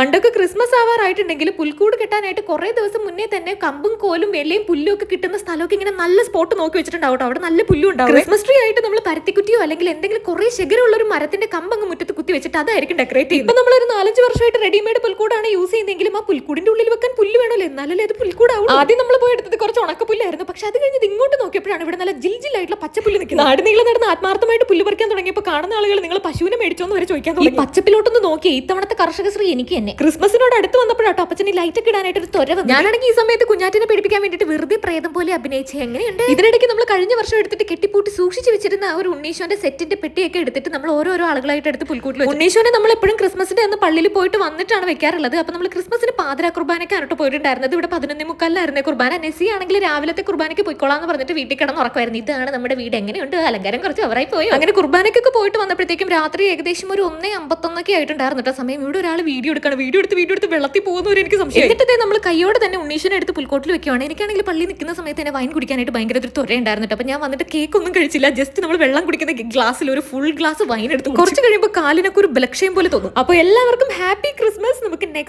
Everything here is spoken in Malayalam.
പണ്ടൊക്കെ ക്രിസ്മസ് ആവാറായിട്ടുണ്ടെങ്കിൽ പുൽക്കൂട് കെട്ടാനായിട്ട് കുറേ ദിവസം മുന്നേ തന്നെ കമ്പും കോലും വെള്ളയും പുല്ലും ഒക്കെ കിട്ടുന്ന സ്ഥലമൊക്കെ ഇങ്ങനെ നല്ല സ്പോട്ട് നോക്കി വെച്ചിട്ടുണ്ടാവും. അവിടെ നല്ല പുല്ലും ഉണ്ടാവും ക്രിസ്മസ് ട്രീ ആയിട്ട് നമ്മൾ പരത്തിക്കുറ്റിയോ അല്ലെങ്കിൽ എന്തെങ്കിലും കുറേ ശകരമുള്ള ഒരു മരത്തിന്റെ കമ്പ് അങ്ങ് മുറ്റത്ത് കുത്തി വെച്ചിട്ട് അതായിരിക്കും ഡെക്കറേറ്റ് ചെയ്യുന്നത് നമ്മൾ ഒരു നാലഞ്ച് വർഷമായിട്ട് റെഡിമെയ്ഡ് പുൽക്കൂടാണ് യൂസ് ചെയ്യുന്നെങ്കിലും ആ പുൽക്കൂടിന്റെ ഉള്ളിൽ വെക്കാൻ പുല്ല് വേണമല്ലോ. എന്നാലല്ലേ അത് പുൽക്കൂടാവും ആദ്യം നമ്മൾ പോയി എടുത്തത് കുറച്ച് ഉണക്കപ്പുല്ലായിരുന്നു. പക്ഷെ അത് കഴിഞ്ഞ് ഇങ്ങോട്ട് നോക്കിയപ്പോഴാണ് ഇവിടെ നല്ല ജിൽ ജില്ലായിട്ടുള്ള പച്ചപ്പുല്ല് നിൽക്കുന്നത്. നാട് നീളം നടന്ന് ആത്മാർത്ഥമായിട്ട് പുല്ല് പറിക്കാൻ തുടങ്ങിയപ്പോൾ കാണുന്ന ആളുകൾ നിങ്ങൾ പശുവിനെ മേടിച്ചോന്ന് വരെ ചോദിക്കാൻ തുടങ്ങി. പച്ചപ്പിലോട്ടൊന്ന് നോക്കി ഇത്തവണത്തെ കർഷക ശ്രീ എനിക്ക് തന്നെ. ക്രിസ്മസിനോട് അടുത്ത് വന്നപ്പോഴാട്ടോ അപ്പച്ചന് ലൈറ്റ് ഒക്കെ ഇടാനായിട്ട് ഒരു തൊര ഞാനാണെങ്കിൽ ഈ സമയത്ത് കുഞ്ഞാറ്റിനെ പിടിപ്പിക്കാൻ വേണ്ടിയിട്ട് വെറുതെ പ്രേതം പോലെ അഭിനയിച്ച് എങ്ങനെയുണ്ട്? ഇതിനിടയ്ക്ക് നമ്മൾ കഴിഞ്ഞ വർഷം എടുത്തിട്ട് കെട്ടിപ്പൂട്ടി സൂക്ഷിച്ചു വെച്ചിരുന്ന ആ ഒരു ഉണ്ണീശോന്റെ സെറ്റിന്റെ പെട്ടിയൊക്കെ എടുത്തിട്ട് നമ്മൾ ഓരോരോ ആളുകളായിട്ട് എടുത്ത് പുൽക്കൂട്ടിൽ. ഉണ്ണീശോനെ നമ്മൾ എപ്പോഴും ക്രിസ്മസിന്റെ അന്ന് പള്ളിയിൽ പോയിട്ട് വന്നിട്ടാണ് വെക്കാറുള്ളത്. അപ്പൊ നമ്മൾ ക്രിസ്മസിന് പാതിര കുർബാനയ്ക്കാണ് പോയിട്ടുണ്ടായിരുന്നത് ഇവിടെ പതിനൊന്നേ മുക്കാലിലായിരുന്നു കുർബാന. നെസി ആണെങ്കിൽ രാവിലത്തെ കുർബാനയ്ക്ക് പോയിക്കോളാന്ന് പറഞ്ഞിട്ട് വീട്ടിൽ കിടന്ന് ഉറക്കമായിരുന്നു. ഇതാണ് നമ്മുടെ വീട്. എങ്ങനെയുണ്ട്? അലങ്കാരം കുറച്ച് അവരായി പോയി? അങ്ങനെ കുർബാനയ്ക്കൊക്കെ പോയിട്ട് വന്നപ്പോഴത്തേക്കും രാത്രി ഏകദേശം ഒരു ഒന്നേ അമ്പത്തൊന്നൊക്കെ ആയിട്ടുണ്ടായിരുന്നു കേട്ടോ. സമയം ഇവിടെ ഒരാൾ വീഡിയോ എടുക്കണം. വീഡിയോ എടുത്ത് വീഡിയോ എടുത്ത് വെള്ളത്തിൽ പോകുന്നവർ എനിക്ക് സംശയം എന്നിട്ട് നമ്മൾ കൈയോടെ തന്നെ ഉണ്ണീഷനെ എടുത്ത് പുൽക്കോട്ടിൽ വെക്കുവാണ്. എനിക്കാണെങ്കിൽ പള്ളി നിൽക്കുന്ന സമയത്ത് തന്നെ വൈൻ കുടിക്കാനായിട്ട് ഭയങ്കര ഒരു തുരയുണ്ടായിരുന്നു കേട്ടോ. അപ്പൊ ഞാൻ വന്നിട്ട് കേക്ക് ഒന്നും കഴിച്ചില്ല. ജസ്റ്റ് നമ്മൾ വെള്ളം കുടിക്കുന്ന ഗ്ലാസ്സിൽ ഒരു ഫുൾ ഗ്ലാസ് വൈൻ എടുത്ത് കുറച്ച് കഴിയുമ്പോൾ കാലിനൊക്കെ ഒരു ബലക്ഷയം പോലെ തോന്നും. അപ്പോൾ എല്ലാവർക്കും ഹാപ്പി ക്രിസ്മസ് നമുക്ക് നെക്സ്റ്റ്